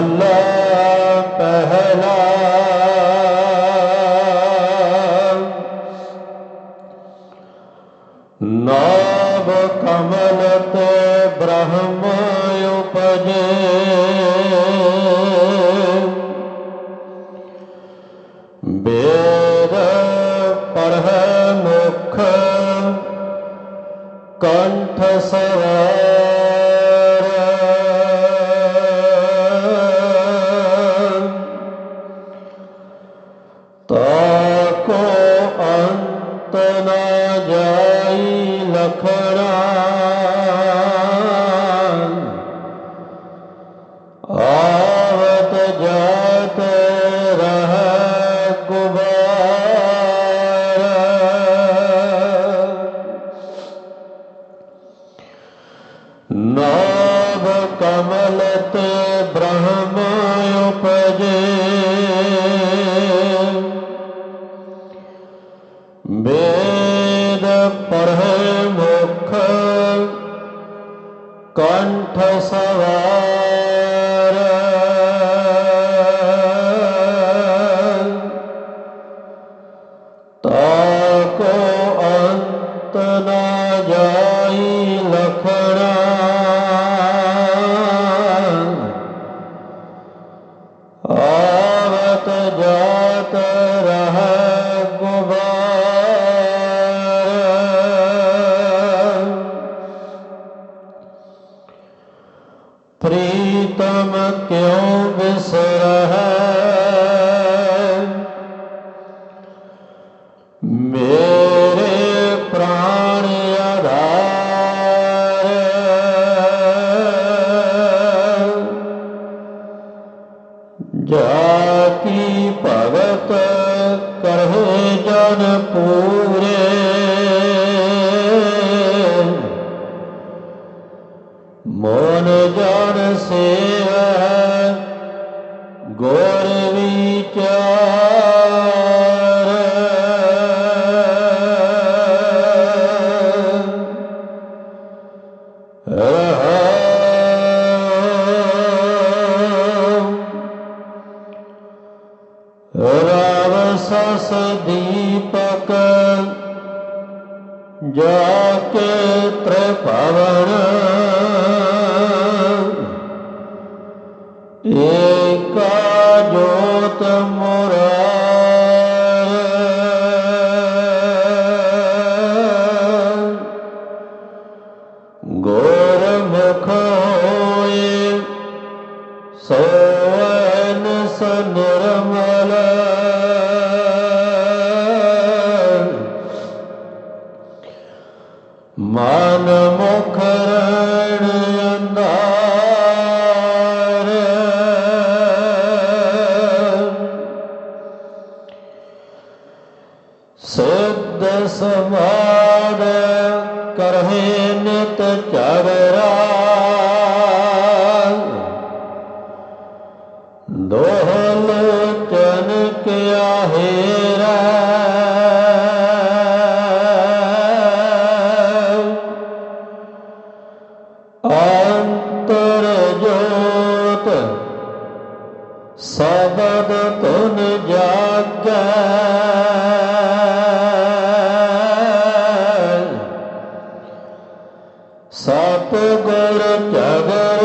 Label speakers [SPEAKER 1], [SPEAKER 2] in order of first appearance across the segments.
[SPEAKER 1] ਮਹੱਲਾ ਪਹਿਲਾ। ਨਾਭ ਕਮਲ ਤੇ ਬ੍ਰਹਮ ਉਪਜੇ। ਬੇਦ ਪੜ੍ਹੈ ਮੁਖ ਕੰਠ ਸਵਾਰ ਅੰਤ ਨਾ ਪ੍ਰੀਤਮ ਕਿਉ ਬਿਸਰਹਿ? ਮਨ ਜਨ ਸੇਵੈ ਗੁਰ ਵਿਚਾਰ। ਰਵ ਸਸ ਦੀਪਕ ਜਾ ਕੇ ਤ੍ਰਿਭਵਨ ਸਿੱਧ ਸਮਾਦ ਕਰਹਿ ਨਿਤ ਚਵਰਾ ਦੋਹਲ ਚਨ ਕਿਆ ਹੇਰਾ ਅੰਤਰ ਜੋਤ ਸਬਦ ਤੁਨ ਜਾਗੈ। ਸਤ ਗੁਰ ਚਗਰ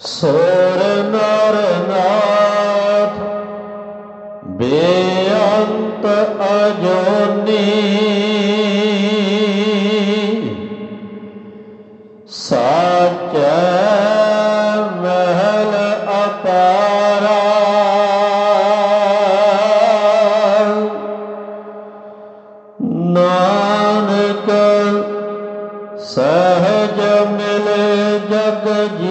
[SPEAKER 1] ਸੋਰ ਨਰ ਨਾਥ ਬੇਅੰਤ ਅਜੋਨੀ।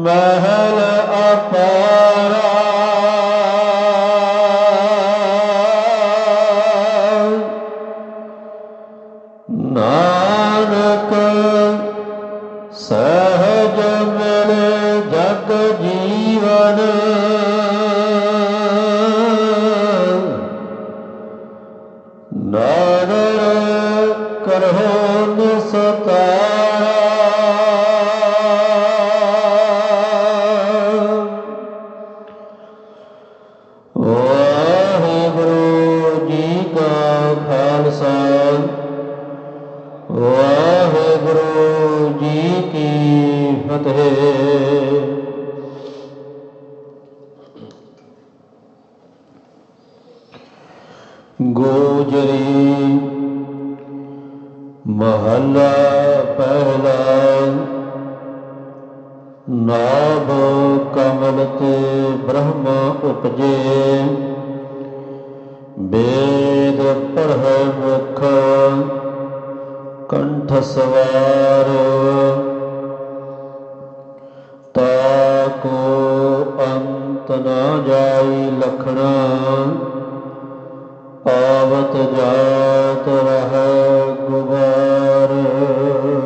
[SPEAKER 1] ਮਹਿਲ ਅਪਾਰਾ। ਨਾਨਕ ਸਹਜ ਮਿਲੇ ਜਗ ਜੀਵਨ। ਨਾਦਰ ਕਰਹੁ ਗੋਜਰੀ। ਮਹੱਲਾ ਪਹਿਲਾ। ਨਾਭ ਕਮਲ ਤੇ ਬ੍ਰਹਮ ਉਪਜੇ। ਵੇਦ ਪੜ੍ਹੈ ਮੁਖ ਕੰਠ ਸਵਾਰ। ਤਾ ਕੋ ਅੰਤ ਨਾ ਜਾਈ ਲਖਣਾ। ਪਾਵਤ ਜਾਤ ਰਹ ਗੁਬਾਰੇ।